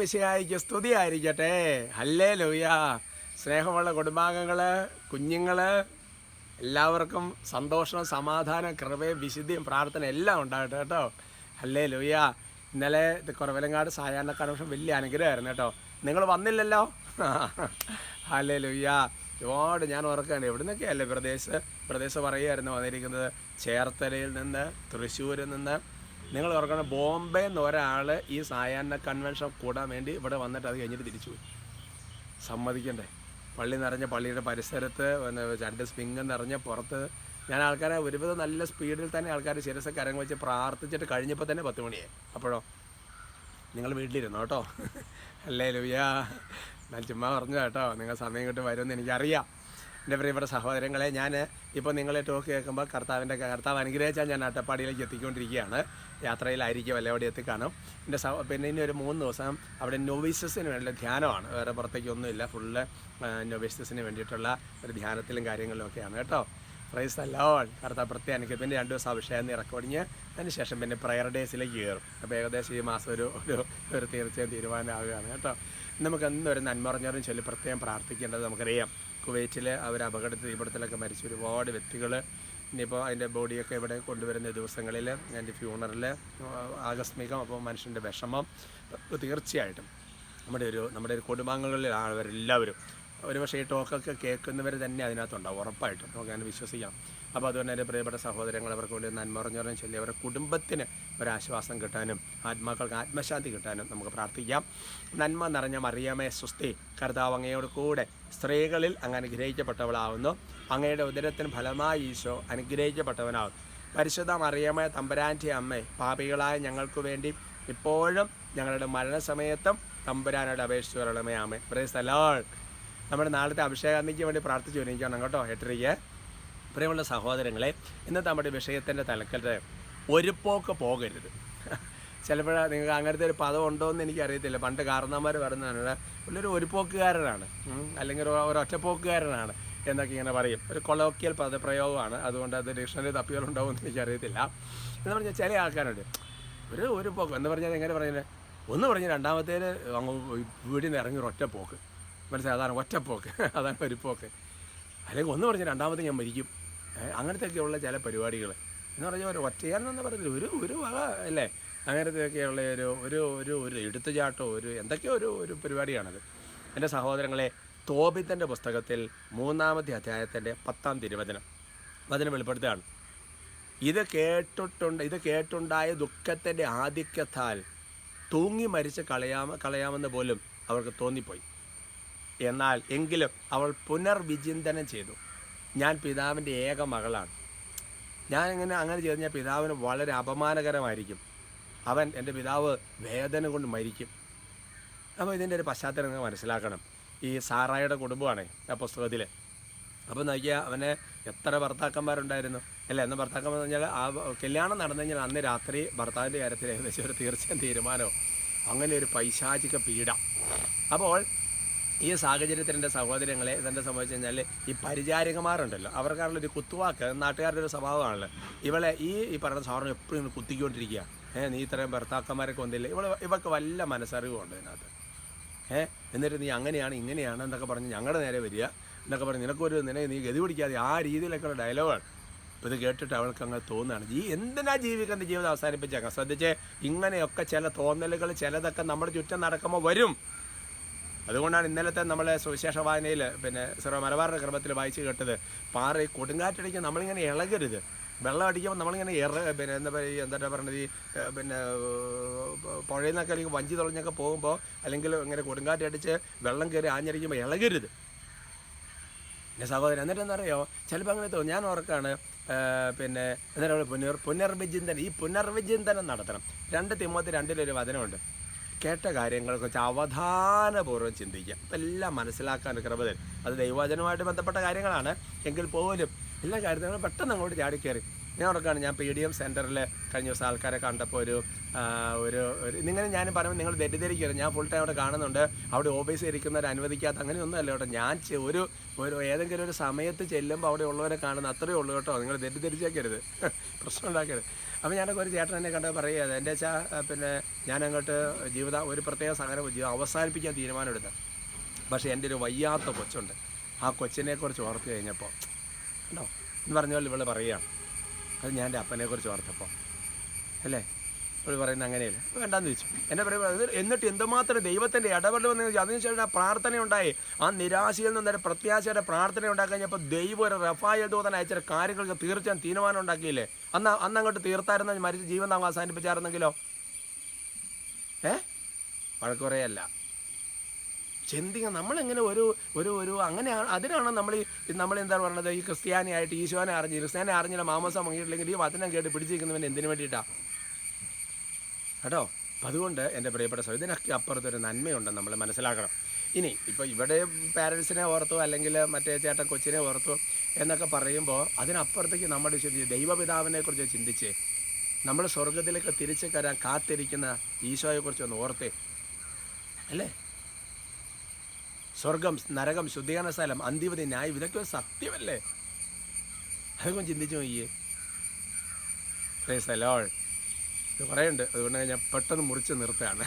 മിശിഹായിക്ക് സ്തുതിയായിരിക്കട്ടെ. ഹല്ലേ ലോയ സ്നേഹമുള്ള കുടുംബാംഗങ്ങൾ കുഞ്ഞുങ്ങൾ എല്ലാവർക്കും സന്തോഷം സമാധാനം കൃപയും വിശുദ്ധിയും പ്രാർത്ഥന എല്ലാം ഉണ്ടാകട്ടെ കേട്ടോ. ഹല്ലേ ലോയ ഇന്നലെ കുറവലങ്ങാട് സായാഹ്ന കൺവെൻഷൻ വലിയ അനുഗ്രഹമായിരുന്നു കേട്ടോ. നിങ്ങൾ വന്നില്ലല്ലോ? ഹല്ലേ ലോയ ഒരുപാട് ഞാൻ ഓർക്കുകയാണ് എവിടെ നിന്നൊക്കെയല്ലേ പ്രദേശം? പ്രദേശം പറയുമായിരുന്നു വന്നിരിക്കുന്നത്. ചേർത്തലയിൽ നിന്ന് തൃശ്ശൂരിൽ നിന്ന് നിങ്ങൾ ഓർക്കണം ബോംബെ എന്ന് ഒരാൾ ഈ സായാഹ്ന കൺവെൻഷൻ കൂടാൻ വേണ്ടി ഇവിടെ വന്നിട്ട് അത് കഴിഞ്ഞിട്ട് തിരിച്ചു പോയി. സമ്മതിക്കണ്ടേ? പള്ളി നിറഞ്ഞ പള്ളിയുടെ പരിസരത്ത് പിന്നെ രണ്ട് സ്പിങ് നിറഞ്ഞ പുറത്ത്. ഞാൻ ആൾക്കാരെ ഒരുവിധം നല്ല സ്പീഡിൽ തന്നെ ആൾക്കാർ ശിരസ കരങ്ങൾ വെച്ച് പ്രാർത്ഥിച്ചിട്ട് കഴിഞ്ഞപ്പോൾ തന്നെ പത്ത് മണിയായി. അപ്പോഴോ? നിങ്ങൾ വീട്ടിലിരുന്നോ കേട്ടോ? അല്ലേ ലുയ്യാ ഞാൻ ചുമ്മാ പറഞ്ഞു കേട്ടോ നിങ്ങൾ സമയം കിട്ടും വരുമെന്ന് എനിക്കറിയാം. എന്റെ പ്രിയപ്പെട്ട സഹോദരങ്ങളെ ഞാൻ ഇപ്പോൾ നിങ്ങളെ ടോക്ക് കേൾക്കുമ്പോൾ കർത്താവിന്റെ കർത്താവ് അനുഗ്രഹിച്ചാൽ ഞാൻ അട്ടപ്പാടിയിലേക്ക് എത്തിക്കൊണ്ടിരിക്കുകയാണ്. യാത്രയിലായിരിക്കും അല്ലെ അവിടെ എത്തിക്കാണും. എന്റെ സഹ പിന്നെ ഇനി ഒരു മൂന്ന് ദിവസം അവിടെ നൊവീസസിന് വേണ്ടിയുള്ള ധ്യാനമാണ്. വേറെ പുറത്തേക്കൊന്നുമില്ല ഫുള്ള് നൊവീസസിന് വേണ്ടിയിട്ടുള്ള ഒരു ധ്യാനത്തിലും കാര്യങ്ങളിലും ഒക്കെയാണ് കേട്ടോ. പ്രൈസ് അല്ലോൾ കർത്താവ് പ്രത്യേക പിന്നെ രണ്ട് ദിവസം അഭിഷേകം ഇറക്കൊടിഞ്ഞ് അതിനുശേഷം പിന്നെ പ്രയർ ഡേയ്സിലേക്ക് കയറും. അപ്പോൾ ഏകദേശം ഈ മാസം ഒരു ഒരു ഒരു തീർച്ചയായും തീരുമാനമാകുകയാണ് കേട്ടോ. നമുക്ക് എന്തൊരു നന്മറിഞ്ഞവരും ചൊല്ലി പ്രത്യേകം പ്രാർത്ഥിക്കേണ്ടത് നമുക്കറിയാം. കുവൈറ്റിൽ അവർ അപകടത്തിൽ തീപിടുത്തലൊക്കെ മരിച്ച ഒരുപാട് വ്യക്തികൾ ഇനിയിപ്പോൾ അതിന്റെ ബോഡിയൊക്കെ ഇവിടെ കൊണ്ടുവരുന്ന ദിവസങ്ങളിൽ അതിന്റെ ഫ്യൂണറിൽ ആകസ്മികം അപ്പോൾ മനുഷ്യന്റെ വിഷമം. തീർച്ചയായിട്ടും നമ്മുടെ ഒരു നമ്മുടെ ഒരു കുടുംബാംഗങ്ങളിലാണ് അവരെല്ലാവരും. ഒരുപക്ഷെ ഈ ടോക്കൊക്കെ കേൾക്കുന്നവർ തന്നെ അതിനകത്തുണ്ടാവും ഉറപ്പായിട്ടും. നമുക്ക് അങ്ങനെ വിശ്വസിക്കാം. അപ്പോൾ അതുകൊണ്ട് എന്റെ പ്രിയപ്പെട്ട സഹോദരങ്ങൾ അവർക്ക് വേണ്ടി നന്മ പറഞ്ഞു ചൊല്ലി അവരുടെ കുടുംബത്തിന് ഒരാശ്വാസം കിട്ടാനും ആത്മാക്കൾക്ക് ആത്മശാന്തി കിട്ടാനും നമുക്ക് പ്രാർത്ഥിക്കാം. നന്മ നിറഞ്ഞ മറിയമേ സ്വസ്തി കർത്താവ് അങ്ങയോട് കൂടെ സ്ത്രീകളിൽ അങ്ങ് അനുഗ്രഹിക്കപ്പെട്ടവളാവുന്നു. അങ്ങയുടെ ഉദരത്തിന് ഫലമായി ഈശോ അനുഗ്രഹിക്കപ്പെട്ടവനാവും പരിശുദ്ധ മറിയാമയ തമ്പുരാന്റെ അമ്മ പാപികളായ ഞങ്ങൾക്ക് വേണ്ടി ഇപ്പോഴും ഞങ്ങളുടെ മരണസമയത്തും തമ്പുരാനോട് അപേക്ഷിച്ച് വരണമേ. ആമേ പ്രേസ് അലോൾ നമ്മുടെ നാളത്തെ അഭിഷേകാന്തിക്ക് വേണ്ടി പ്രാർത്ഥിച്ചു വരിക്കണം കേട്ടോ. എട്ടരയ്ക്ക്. പ്രിയമുള്ള സഹോദരങ്ങളെ ഇന്നത്തെ നമ്മുടെ വിഷയത്തിന്റെ തലക്കൽ ഒരു പോക്ക് പോകരുത്. ചിലപ്പോൾ നിങ്ങൾക്ക് അങ്ങനത്തെ ഒരു പദം ഉണ്ടോ എന്ന് എനിക്കറിയത്തില്ല. പണ്ട് കാരണന്മാർ പറയുന്നതാണ് പുള്ളിയൊരു ഒരു പോക്കുകാരനാണ് ഉം, അല്ലെങ്കിൽ ഒരു ഒറ്റപ്പോക്കുകാരനാണ് എന്നൊക്കെ ഇങ്ങനെ പറയും. ഒരു കൊളോക്കിയൽ പദപ്രയോഗമാണ്. അതുകൊണ്ട് അത് ഡിക്ഷണറി തപ്പികളുണ്ടാവും എന്ന് എനിക്കറിയത്തില്ല. എന്ന് പറഞ്ഞാൽ ചില ആൾക്കാരുണ്ട് ഒരു ഒരു പോക്ക് എന്ന് പറഞ്ഞാൽ എങ്ങനെ പറയുന്നത്? ഒന്ന് പറഞ്ഞ് രണ്ടാമത്തേന് അങ്ങ് വീടിൽ നിന്ന് ഇറങ്ങി ഒറ്റ പോക്ക് മനസ്സിലായി? അതാണ് ഒറ്റപ്പോക്ക്. അതാണ് ഒരു പോക്ക് അല്ലെങ്കിൽ ഒന്ന് പറഞ്ഞ് രണ്ടാമത്തെ ഞാൻ മരിക്കും. അങ്ങനത്തെയൊക്കെയുള്ള ചില പരിപാടികൾ എന്ന് പറഞ്ഞാൽ ഒരു ഒറ്റയാണെന്ന് പറയുന്നത് ഒരു ഒരു വക അല്ലേ? അങ്ങനത്തെയൊക്കെയുള്ള ഒരു ഒരു ഒരു ഒരു എടുത്തുചാട്ടോ ഒരു എന്തൊക്കെയോ ഒരു ഒരു പരിപാടിയാണത്. എന്റെ സഹോദരങ്ങളെ തോബിത്തന്റെ പുസ്തകത്തിൽ മൂന്നാമത്തെ അധ്യായത്തിന്റെ പത്താം തിരുവചനം വചനം വെളിപ്പെടുത്തുകയാണ്. ഇത് കേട്ടിട്ടുണ്ട് ഇത് കേട്ടുണ്ടായ ദുഃഖത്തിന്റെ ആധിക്യത്താൽ തൂങ്ങി മരിച്ച് കളയാമ കളയാമെന്ന് പോലും അവർക്ക് തോന്നിപ്പോയി. എന്നാൽ എങ്കിലും അവൾ പുനർവിചിന്തനം ചെയ്തു. ഞാൻ പിതാവിന്റെ ഏക മകളാണ്. ഞാൻ ഇങ്ങനെ അങ്ങനെ ചെയ്ത് ഞാൻ പിതാവിന് വളരെ അപമാനകരമായിരിക്കും. അവൻ എന്റെ പിതാവ് വേദന കൊണ്ട് മരിക്കും. അപ്പോൾ ഇതിന്റെ ഒരു പശ്ചാത്തലം നിങ്ങൾ മനസ്സിലാക്കണം. ഈ സാറായുടെ കുടുംബമാണേ ആ പുസ്തകത്തിൽ അപ്പോൾ നോക്കിയാൽ അവനെ എത്ര ഭർത്താക്കന്മാരുണ്ടായിരുന്നു? അല്ല? എന്ന ഭർത്താക്കന്മാർ പറഞ്ഞാൽ ആ കല്യാണം നടന്നു കഴിഞ്ഞാൽ അന്ന് രാത്രി ഭർത്താവിന്റെ കാര്യത്തിൽ ഏകദേശം ഒരു തീർച്ചയായും തീരുമാനമോ അങ്ങനെ ഒരു പൈശാചിക പീഡ. അപ്പോൾ ഈ സാഹചര്യത്തിൽ എന്റെ സഹോദരങ്ങളെ ഇതെന്നെ സംഭവിച്ചു കഴിഞ്ഞാൽ ഈ പരിചാരികമാരുണ്ടല്ലോ അവർക്കാണല്ലോ ഒരു കുത്തുവാക്ക് നാട്ടുകാരുടെ ഒരു സ്വഭാവമാണല്ലോ. ഇവളെ ഈ ഈ പറയുന്ന സാറിന് എപ്പോഴും കുത്തിക്കൊണ്ടിരിക്കുക. ഏഹ് നീ ഇത്രയും ഭർത്താക്കന്മാരൊക്കെ ഒന്നില്ല ഇവളെ ഇവൾക്ക് വല്ല മനസ്സറിവുണ്ട് ഇതിനകത്ത്? ഏഹ് എന്നിട്ട് നീ അങ്ങനെയാണ് ഇങ്ങനെയാണ് എന്നൊക്കെ പറഞ്ഞ് ഞങ്ങളുടെ നേരെ വരിക എന്നൊക്കെ പറഞ്ഞ് നിനക്കൊരു നിന്നെ നീ ഗതി പിടിക്കാതെ ആ രീതിയിലൊക്കെയുള്ള ഡയലോഗാണ്. അപ്പോൾ ഇത് കേട്ടിട്ട് അവൾക്ക് അങ്ങനെ തോന്നുകയാണ്. ജീ എന്തിനാ ജീവിക്കുന്ന ജീവിതം അവസാനിപ്പിച്ചേക്കാം ശ്രദ്ധിച്ച് ഇങ്ങനെയൊക്കെ ചില തോന്നലുകൾ ചിലതൊക്കെ നമ്മുടെ ചുറ്റും നടക്കുമ്പോൾ വരും. അതുകൊണ്ടാണ് ഇന്നലത്തെ നമ്മളെ സുവിശേഷ വായനയിൽ പിന്നെ സർവ മലബാറിന്റെ ക്രമത്തിൽ വായിച്ച് കേട്ടത് പാറ ഈ കൊടുങ്കാറ്റടിക്കാൻ നമ്മളിങ്ങനെ ഇളകരുത്. വെള്ളം അടിക്കുമ്പോൾ നമ്മളിങ്ങനെ ഇറ പിന്നെ എന്താ പറയുക എന്താ പറയുന്നത് ഈ പിന്നെ പുഴയിൽ നിന്നൊക്കെ അല്ലെങ്കിൽ വഞ്ചി തുളഞ്ഞൊക്കെ പോകുമ്പോൾ അല്ലെങ്കിൽ ഇങ്ങനെ കൊടുങ്കാറ്റടിച്ച് വെള്ളം കയറി ആഞ്ഞടിക്കുമ്പോൾ ഇളകരുത്. എന്റെ സഹോദരൻ എന്നിട്ട് എന്താ ചിലപ്പോൾ അങ്ങനെ തോന്നും. ഞാൻ ഓർക്കാണ് പിന്നെ എന്താ പറയുക പുനർ പുനർവിചിന്തനം ഈ പുനർവിചിന്തനം നടത്തണം. രണ്ട് തിമ്മത്തി രണ്ടിലൊരു വചനമുണ്ട്. കേട്ട കാര്യങ്ങളെക്കുറിച്ച് അവധാനപൂർവം ചിന്തിക്കുക. അപ്പം എല്ലാം മനസ്സിലാക്കാൻ തരും അത് ദൈവവചനവുമായിട്ട് ബന്ധപ്പെട്ട കാര്യങ്ങളാണ്. എങ്കിൽ പോലും എല്ലാ കാര്യത്തിനും പെട്ടെന്ന് അങ്ങോട്ട് ചാടിക്കയറി ഞാൻ ഓർക്കാണ് ഞാൻ പി ഡി എം സെന്ററിൽ കഴിഞ്ഞ ദിവസം ആൾക്കാരെ കണ്ടപ്പോൾ ഒരു ഒരു നിങ്ങൾ ഞാൻ പറയുമ്പോൾ നിങ്ങൾ തെറ്റിദ്ധരിക്കരുത്. ഞാൻ ഫുൾ ടൈം അവിടെ കാണുന്നുണ്ട്. അവിടെ ഓഫീസിൽ ഇരിക്കുന്നവർ അനുവദിക്കാത്ത അങ്ങനെയൊന്നും അല്ല കേട്ടോ. ഞാൻ ഒരു ഒരു ഏതെങ്കിലും ഒരു സമയത്ത് ചെല്ലുമ്പോൾ അവിടെ ഉള്ളവരെ കാണുന്ന അത്രയേ ഉള്ളൂ കേട്ടോ. നിങ്ങൾ തെറ്റിദ്ധരിച്ചേക്കരുത്. പ്രശ്നം ഉണ്ടാക്കരുത്. അപ്പോൾ ഞാനൊക്കെ ഒരു ചേട്ടൻ എന്നെ കണ്ടത് പറയുക എന്റെ വെച്ചാൽ പിന്നെ ഞാൻ അങ്ങോട്ട് ജീവിത ഒരു പ്രത്യേക സഹനം ജീവിതം അവസാനിപ്പിക്കാൻ തീരുമാനമെടുത്തത് പക്ഷേ എന്റെ ഒരു വയ്യാത്ത കൊച്ചുണ്ട്. ആ കൊച്ചിനെക്കുറിച്ച് ഓർത്ത് കഴിഞ്ഞപ്പോൾ കേട്ടോ എന്ന് പറഞ്ഞ പോലെ ഇവൾ പറയുകയാണ്. അത് ഞാൻ എന്റെ അപ്പനെ കുറിച്ച് ഓർത്തപ്പോൾ അല്ലേ? അവർ പറയുന്നത് അങ്ങനെയല്ല? വേണ്ടാന്ന് ചോദിച്ചു. എന്നെ പറയുമ്പോൾ എന്നിട്ട് എന്തുമാത്രം ദൈവത്തിന്റെ ഇടപെടലെന്ന് ചോദിച്ചു. അതിനുശേഷം ആ പ്രാർത്ഥന ഉണ്ടായി. ആ നിരാശയിൽ നിന്നൊരു പ്രത്യാശയുടെ പ്രാർത്ഥന ഉണ്ടാക്കി കഴിഞ്ഞപ്പോൾ ദൈവം ഒരു റഫായ ദൂതൻ അയച്ച കാര്യങ്ങൾക്ക് തീർച്ചയായും തീരുമാനം ഉണ്ടാക്കിയില്ലേ? അന്ന് അന്ന് അങ്ങോട്ട് തീർത്തായിരുന്ന? മരിച്ച ജീവൻ നാം അവസാനിപ്പിച്ചായിരുന്നെങ്കിലോ? ഏ? വഴക്കുറയല്ല ചിന്തിക്കുക നമ്മളെങ്ങനെ ഒരു ഒരു ഒരു അങ്ങനെയാണ് അതിനാണ് നമ്മൾ നമ്മൾ എന്താ പറയുന്നത് ഈ ക്രിസ്ത്യാനിയായിട്ട് ഈശോനെ അറിഞ്ഞ് ക്രിസ്ത്യാനെ അറിഞ്ഞില്ല മാമസം വാങ്ങിയിട്ടില്ലെങ്കിൽ ഈ വചനം കേട്ട് പിടിച്ചിരിക്കുന്നവൻ എന്തിനു വേണ്ടിയിട്ടാണ് കേട്ടോ? അപ്പം അതുകൊണ്ട് എന്റെ പ്രിയപ്പെട്ട സഹോദരൻ ഇതിനൊക്കെ അപ്പുറത്തൊരു നന്മയുണ്ടെന്ന് നമ്മൾ മനസ്സിലാക്കണം. ഇനി ഇപ്പോൾ ഇവിടെ പാരൻസിനെ ഓർത്തു അല്ലെങ്കിൽ മറ്റേ ചേട്ടൻ കൊച്ചിനെ ഓർത്തു എന്നൊക്കെ പറയുമ്പോൾ അതിനപ്പുറത്തേക്ക് നമ്മുടെ ചിന്തിച്ച് ദൈവപിതാവിനെക്കുറിച്ച് ചിന്തിച്ച്. നമ്മൾ സ്വർഗത്തിലേക്ക് തിരിച്ചു കരാൻ കാത്തിരിക്കുന്ന ഈശോയെക്കുറിച്ച് ഒന്ന് ഓർത്തേ. അല്ലേ? സ്വർഗം നരകം ശുദ്ധീകരണ സ്ഥലം അന്തിവതി ന്യായം ഇതൊക്കെ സത്യമല്ലേ? അതൊക്കെ ചിന്തിച്ചു നോക്കിയേ. സലോൾ ലോൾ ഇത് പറയുന്നുണ്ട്. അതുകൊണ്ട് ഞാൻ പെട്ടെന്ന് മുറിച്ച് നിർത്തുകയാണ്.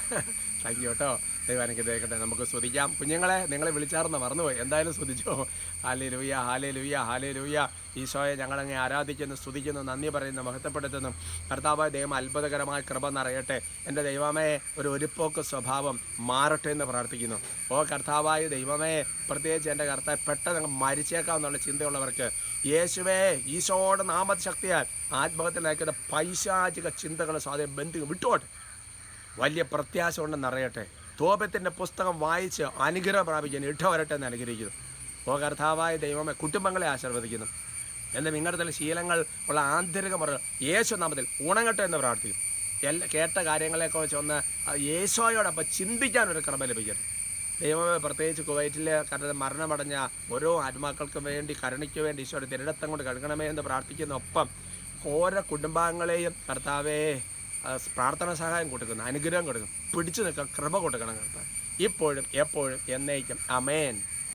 താങ്ക് യു കേട്ടോ. ദൈവം അനുഗ്രഹിക്കട്ടെ. നമുക്ക് ശ്രദ്ധിക്കാം കുഞ്ഞുങ്ങളെ നിങ്ങളെ വിളിച്ചാർന്ന് മറന്നുപോയി. എന്തായാലും ശ്രദ്ധിച്ചോ ഹാലേ ലൂയ ഹാലേ ലൂയ ഹാലേ ലൂയ ഈശോയെ ഞങ്ങളങ്ങ് ആരാധിക്കുന്നു സ്തുതിക്കുന്നു നന്ദി പറയുന്നു മഹത്വപ്പെടുത്തുന്നു. കർത്താവായ ദൈവം അത്ഭുതകരമായ കൃപ നിറയട്ടെ. എന്റെ ദൈവമേ ഒരു ഒരുപ്പോക്ക് സ്വഭാവം മാറട്ടെ എന്ന് പ്രാർത്ഥിക്കുന്നു. ഓ കർത്താവായ ദൈവമേ പ്രത്യേകിച്ച് എന്റെ കർത്താവ് പെട്ടെന്ന് മരിച്ചേക്കാം എന്നുള്ള ചിന്തയുള്ളവർക്ക് യേശുവേ ഈശോയുടെ നാമശക്തിയാൽ ആത്മഹത്യ നയിക്കുന്ന പൈശാചിക ചിന്തകളെ സ്വാധീനം ബന്ധുക്കൾ വിട്ടോട്ടെ. വലിയ പ്രത്യാശ ഉണ്ടെന്ന് അറിയട്ടെ തോപത്തിന്റെ പുസ്തകം വായിച്ച് അനുഗ്രഹം പ്രാപിക്കാൻ ഇട്ട വരട്ടെ എന്ന് അനുഗ്രഹിക്കുന്നു. ഓ കർത്താവായ ദൈവമേ കുടുംബങ്ങളെ ആശീർവദിക്കുന്നു. എന്റെ നിങ്ങളുടെ ശീലങ്ങൾ ഉള്ള ആന്തരിക മുറകൾ. യേശു നാമത്തിൽ ഉണങ്ങട്ടെ എന്ന് പ്രാർത്ഥിക്കും എല്ലാ കേട്ട കാര്യങ്ങളെയൊക്കെ വെച്ച് ഒന്ന് യേശോയോടൊപ്പം ചിന്തിക്കാൻ ഒരു ക്രമം ലഭിക്കട്ടെ. ദൈവമേ പ്രത്യേകിച്ച് കുവൈറ്റിലെ കാരണം മരണമടഞ്ഞ ഓരോ ആത്മാക്കൾക്കും വേണ്ടി കരുണയ്ക്ക് വേണ്ടി ഈശോയുടെ തിരടത്തം കൊണ്ട് കഴുകണമേ എന്ന് പ്രാർത്ഥിക്കുന്ന ഒപ്പം ഓരോ കുടുംബാംഗങ്ങളെയും കർത്താവേ പ്രാർത്ഥന സഹായം കൊടുക്കുന്നു അനുഗ്രഹം കൊടുക്കുന്നു. പിടിച്ചു നിൽക്കാൻ കൃപ കൊടുക്കണം കർത്താവ്. ഇപ്പോഴും എപ്പോഴും എന്നേക്കും. അമേൻ